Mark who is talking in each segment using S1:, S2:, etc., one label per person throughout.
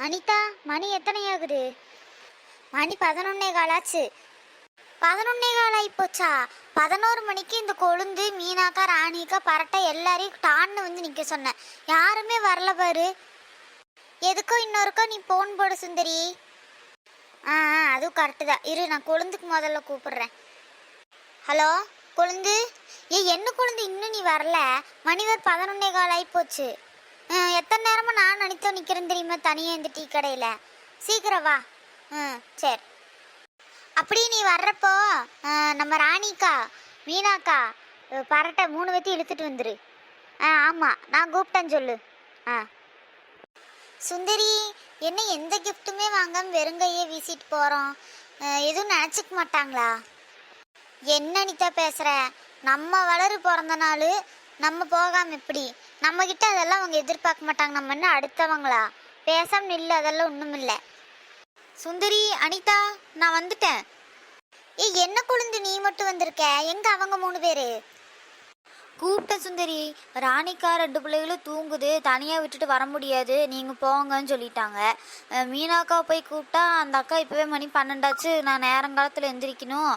S1: அனிதா மணி எத்தனை ஆகுது மணி பதினொன்னே காலாச்சு. பதினொன்னே கால் ஆகிப்போச்சா பதினோரு மணிக்கு இந்த கொழுந்து மீனாக்கா ராணிக்கா பரட்டை எல்லாரையும் டான்னு வந்து நிற்க சொன்னேன் யாருமே வரல பாரு. எதுக்கோ இன்னொருக்கோ நீ போன் போடு சுந்தரி. ஆ ஆ, அதுவும் கரெக்டு தான். இரு நான் கொழுந்துக்கு முதல்ல கூப்பிடுறேன். ஹலோ கொழுந்து? ஏ என்ன கொழுந்து? இன்னும் நீ வரல. மணிவர் பதினொன்னே கால் ஆயிப்போச்சு எத்தனை நேரமும் நான் நினைத்தோ நிற்கிறேன் தெரியுமா? தனியாக இந்த டீ கடையில். சீக்கிரம் வா. ம் சரி. அப்படி நீ வர்றப்போ நம்ம ராணிக்கா மீனாக்கா பரட்டை மூணு வத்தி இழுத்துட்டு வந்துரு. ஆ ஆமாம் நான் கூப்பிட்டேன்னு சொல்லு. ஆ. சுந்தரி என்ன எந்த கிஃப்ட்டுமே வாங்காம வெறுங்கையே வீசிட்டு போகிறோம் எதுவும் நினச்சிக்க மாட்டாங்களா? என்ன அனிதா பேசுகிற நம்ம வளரு பிறந்த நாள் நம்ம போகாம எப்படி? நம்ம கிட்ட அதெல்லாம் அவங்க எதிர்பார்க்க மாட்டாங்க. நம்ம என்ன அடுத்தவங்களா? பேசாம நில்லு அதெல்லாம் ஒண்ணும் இல்ல. சுந்தரி அனிதா நான் வந்துட்டேன். ஏய் என்ன கொழுந்து நீ மட்டும் வந்திருக்க? எங்க அவங்க மூணு பேரு? கூப்பிட்ட சுந்தரி ராணிக்கா ரெண்டு பிள்ளைகளும் தூங்குது. தனியாக விட்டுட்டு வர முடியாது. நீங்கள் போங்கன்னு சொல்லிட்டாங்க. மீனாக்கா போய் கூப்பிட்டா அந்த அக்கா இப்போவே மணி பன்னெண்டாச்சு. நான் நேரங்காலத்தில் எந்திரிக்கணும்.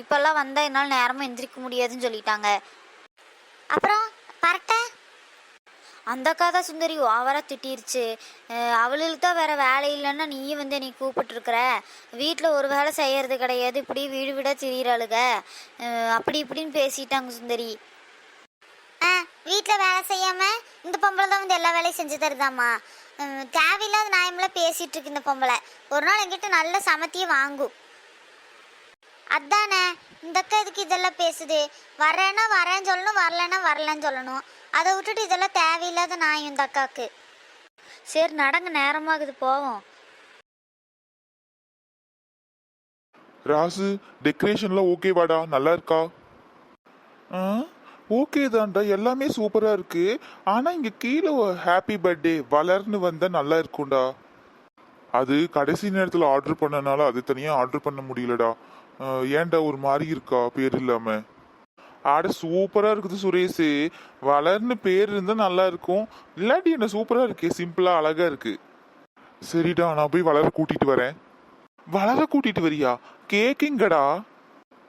S1: இப்போல்லாம் வந்தால் என்னால் நேரமாக எந்திரிக்க முடியாதுன்னு சொல்லிட்டாங்க. அப்புறம் பரட்ட? அந்த அக்கா தான் சுந்தரி ஓவராக திட்டிருச்சு அவளுக்கு தான் வேற வேலை இல்லைன்னா நீயும் வந்து நீ கூப்பிட்டுருக்குற. வீட்டில் ஒரு வேலை செய்யறது கிடையாது. இப்படி வீடு வீடாக திரியிறாளுக. அப்படி இப்படின்னு பேசிட்டாங்க சுந்தரி. ஆ வீட்டில் வேலை செய்யாம இந்த பொம்பளை தான் வந்து எல்லா வேலையும் செஞ்சு தருதாம்மா. தேவையில்லாத நியாயமெல்லாம் பேசிட்டு இருக்கு இந்த பொம்பளை. ஒரு நாள் என்கிட்ட நல்ல சமத்தியை வாங்கும் அதானே இந்த அக்கா இதுக்கு இதெல்லாம் பேசுது? வரேன்னா வரேன்னு சொல்லணும் வரலன்னா வரலன்னு சொல்லணும். அதை விட்டுட்டு இதெல்லாம் தேவையில்லாத நான் இந்த அக்காவுக்கு. சரி நடங்க நேரமாகுது போவோம்.
S2: ராசு டெக்கரேஷன்லாம் ஓகேவாடா நல்லா இருக்கா? ஆ ஓகே தான்டா எல்லாமே சூப்பராக இருக்கு. ஆனால் இங்கே கீழே ஹாப்பி பர்த்டே வளர்னு வந்தால் நல்லா இருக்கும்டா. அது கடைசி நேரத்தில் ஆர்டர் பண்ணனால அது தனியாக ஆர்டர் பண்ண முடியலடா. ஏன்டா ஒரு மாதிரி இருக்கா பேர் இல்லாமல் ஆட சூப்பரா இருக்குது சுரேஷ். வளர்னு பேர் இருந்தா நல்லா இருக்கும். இல்லாட்டி என்ன சூப்பரா இருக்கே சிம்பிளா அழகா இருக்கு. சரிடா நான் போய் வளர கூட்டிட்டு வரேன். வளர கூட்டிட்டு வரியா? கேக்குங்கடா.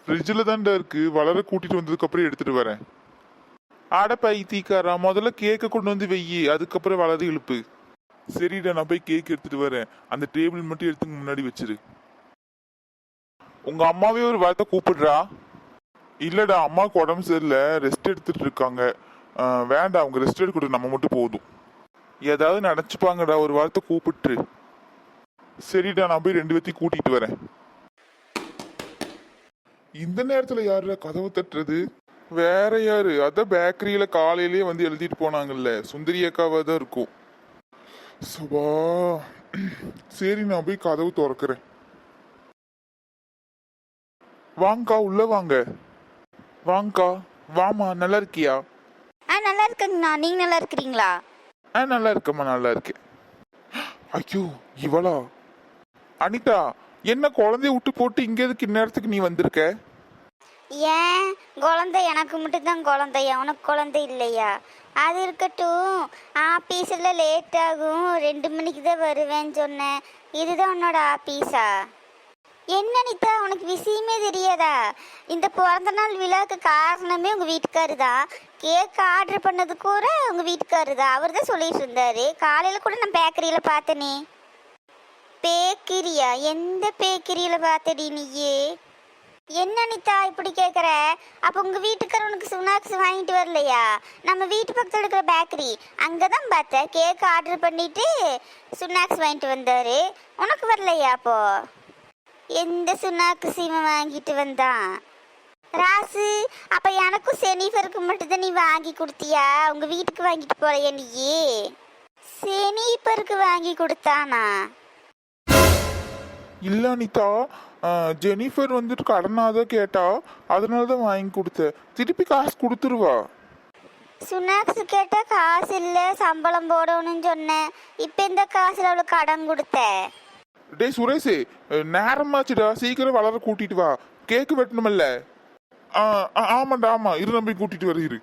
S2: ஃப்ரிட்ஜில் தான்டா இருக்கு. வளர கூட்டிட்டு வந்ததுக்கு அப்புறம் எடுத்துட்டு வரேன். ஆட பைத்தியக்காரா முதல்ல கேக்கை கொண்டு வந்து வெய்யி அதுக்கப்புறம் வளர இழுப்பு. சரிடா நான் போய் கேக் எடுத்துட்டு வரேன். அந்த டேபிள் மட்டும் எடுத்து முன்னாடி வச்சிரு. உங்க அம்மாவே ஒரு வார்த்தை கூப்பிடுறா. இல்லடா அம்மாவுக்கு உடம்பு சரியில்லை ரெஸ்ட் எடுத்துட்டு இருக்காங்க. வேண்டாம் அவங்க ரெஸ்ட் எடுக்கட்டும் நம்ம மட்டும் போதும். ஏதாவது நினச்சிப்பாங்கடா ஒரு வாரத்தை கூப்பிட்டு. சரிடா நான் போய் ரெண்டு பேர்த்தையும் கூட்டிட்டு வரேன். இந்த நேரத்துல யாருடா கதவு தட்டுறது? வேற யாரு? அதான் பேக்கரியில காலையிலேயே வந்து எழுதிட்டு போனாங்கல்ல. சுந்தரி அக்காவா தான் இருக்கும். சபா சரி நான் போய் கதவு திறக்கிறேன். வாங்கக்கா உள்ள வாங்க. வாங்கக்கா வாமா நல்லா இருக்கியா
S1: ஆ நல்லா இருக்குங்கண்ணா நீங்கள் நல்லா இருக்கிறீங்களா
S2: ஆ நல்லா இருக்கம்மா நல்லா இருக்கேன் ஐயோ இவளா? அனிதா என்ன குழந்தைய விட்டு போட்டு இங்க எதுக்கு இந்நேரத்துக்கு நீ வந்திருக்க?
S1: ஏன்? குழந்தை எனக்கு மட்டும்தான் குழந்தையா உனக்கு குழந்தை இல்லையா? அது இருக்கட்டும். ஆபீஸில் லேட் ஆகும். ரெண்டு மணிக்கு தான் வருவேன்னு சொன்னேன். இதுதான் உன்னோட ஆபீஸா? என்ன நித்தா உனக்கு விஷயமே தெரியாதா? இந்த பிறந்த நாள் விழாவுக்கு காரணமே உங்கள் வீட்டுக்காரு தான் கேக் ஆர்டர் பண்ணது கூட உங்கள் வீட்டுக்காரு தான் அவர் தான் சொல்லிட்டு இருந்தாரு. காலையில் கூட நான் பேக்கரியில் பார்த்தனே. பேக்கரியா எந்த பேக்கரியில் பார்த்தடி நீயே? என்ன அனிதா இப்படி கேட்குற அப்போ உங்கள் வீட்டுக்கார உனக்கு சுனாக்ஸ் வாங்கிட்டு வரலையா? நம்ம வீட்டு பக்கத்தில் இருக்கிற பேக்கரி அங்கே தான் பார்த்தேன் கேக் ஆர்டர் பண்ணிட்டு சுனாக்ஸ் வாங்கிட்டு வந்தார். உனக்கு வரலையா அப்போ? எந்த சுனாக்கு சீமை வாங்கிட்டு வந்தான் ராசு அப்போ எனக்கும் செனிஃபருக்கு மட்டும்தான் நீ வாங்கி கொடுத்தியா? உங்கள் வீட்டுக்கு வாங்கிட்டு போலையா நீயே? செனிஃபருக்கு வாங்கி கொடுத்தானா?
S2: இல்ல அனிதா ஜெனிஃபர் வந்துட்டு கடனாதான் கேட்டா அதனால தான் வாங்கி கொடுத்தேன். திருப்பி காசு கொடுத்துருவா.
S1: சுனாக்ஸ் கேட்டால் காசு இல்லை சம்பளம் போடணும்னு சொன்னேன் இப்போ இந்த காசில் அவளுக்கு கடன் கொடுத்த?
S2: டேய் சுரேஷ் நேரமாச்சுடா சீக்கிரம் வளர கூட்டிட்டு வா. கேக்கு வெட்டணுமில்ல. ஆமாண்டா ஆமா. இரு நம்பி கூட்டிட்டு வர இரு.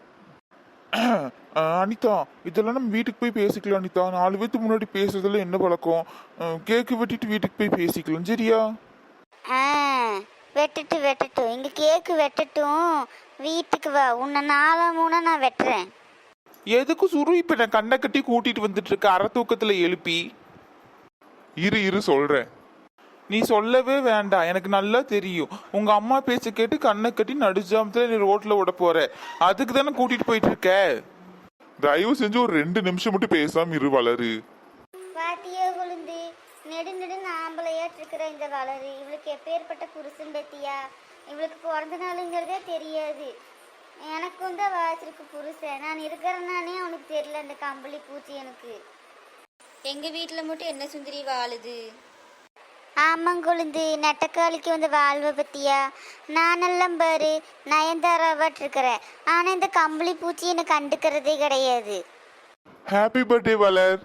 S2: அனிதா இதெல்லாம் நம்ம வீட்டுக்கு போய் பேசிக்கலாம் அனிதா. நாலு பேத்துக்கு முன்னாடி பேசுறதுல என்ன பழக்கம்? கேக்கு வெட்டிட்டு வீட்டுக்கு போய் பேசிக்கலாம் சரியா?
S1: வெட்டுட்டு வெட்டட்டும் இங்கே கேக்கு வெட்டட்டும். வீட்டுக்கு வா. உன்னை நாலா மூணா நான் வெட்டுறேன்.
S2: எதுக்கு சுரு? இப்ப நான் கண்ணை கட்டி கூட்டிட்டு வந்துட்டு இருக்க அரை தூக்கத்துல எழுப்பி. இரு இரு சொல்றேன். நீ சொல்லவே வேண்டாம் எனக்கு நல்லா தெரியும். உங்க அம்மா பேச்ச கேட்டு கண்ணை கட்டி நடுஜாமத்துல நீ ரோட்ல விட போற. அதுக்கு தானே கூட்டிட்டு போயிட்டு இருக்க தயவு செஞ்சு ஒரு ரெண்டு நிமிஷம் மட்டும் பேசாம இரு வளரு.
S1: பாத்தியோ கொழுந்து நெடு நெடு ஆம்பளையாட்டு இருக்கிற இந்த வளரு. இவளுக்கு எப்பேற்பட்ட புருஷன் பத்தியா? இவளுக்கு பிறந்த நாளுங்கிறதே தெரியாது. எனக்கும் தான் வாசிருக்கு புருஷன். நான் இருக்கிறேன்னானே அவனுக்கு தெரியல அந்த கம்பளி பூச்சி எனக்கு.
S3: எங்க வீட்ல மட்டும் என்ன சுந்தரி வாழுது?
S1: ஆமாம் கொழுந்து நெட்டக்காளிக்கு வந்து வாழ்வை பத்தியா? நானெல்லாம் பாரு நயன்தாராவாட்டு இருக்கிறேன் ஆனால் இந்த கம்பளி பூச்சி என்னை கண்டுக்கிறதே கிடையாது.
S2: ஹாப்பி பர்த்டே வளர்.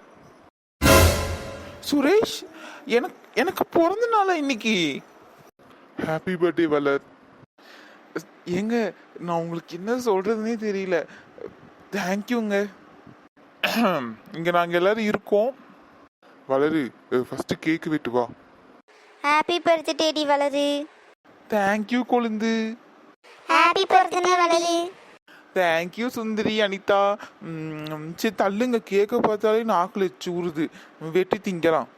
S2: சுரேஷ் எனக்கு எனக்கு பிறந்த நாளா இன்னைக்கு? ஹாப்பி பர்த்டே வளர். ஏங்க நான் உங்களுக்கு என்ன சொல்றதுனே தெரியல. தேங்க்யூங்க இங்க நாங்க எல்லாரும் இருக்கோம். வளரு ஃபர்ஸ்ட் கேக் வெட்டு வா.
S1: ஹாப்பி பர்த்டே டி வளரு.
S2: தேங்க்யூ கொழுந்து.
S1: Happy birthday Valaru.
S2: Thank you Sundari Anitha. சரி தள்ளுங்க. கேக்க பார்த்தாலே நாக்குல எச்சு ஊறுது வெட்டி திங்கலாம்.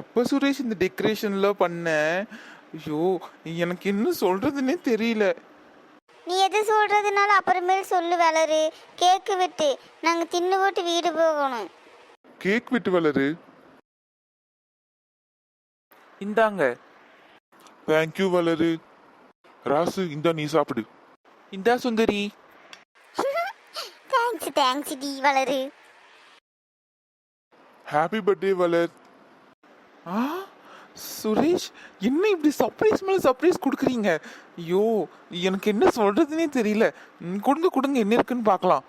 S2: எப்போ சுரேஷ் இந்த டெக்கரேஷன்லாம் பண்ண? ஐயோ எனக்கு என்ன சொல்றதுன்னே தெரியல.
S1: நீ எது சொல்றதுனால அப்புறமேல் சொல்லு வளரு. கேக்கு விட்டு. நாங்கள் தின்னு போட்டு வீடு போகணும்.
S2: கேக் வெட்டு வளரு. இந்தாங்க. தேங்க்யூ வளரு. ராசு இந்தா நீ சாப்பிடு. இந்தா சுந்தரி.
S1: தேங்க்ஸ் தேங்க்ஸ் டி வளரு.
S2: Happy birthday Valar. ஆ? சுரேஷ் என்ன இப்படி சர்ப்ரைஸ் மேல சர்ப்ரைஸ் கொடுக்குறீங்க? ஐயோ எனக்கு என்ன சொல்றதுனே தெரியல. கொடுங்க கொடுங்க என்ன இருக்குன்னு பார்க்கலாம்.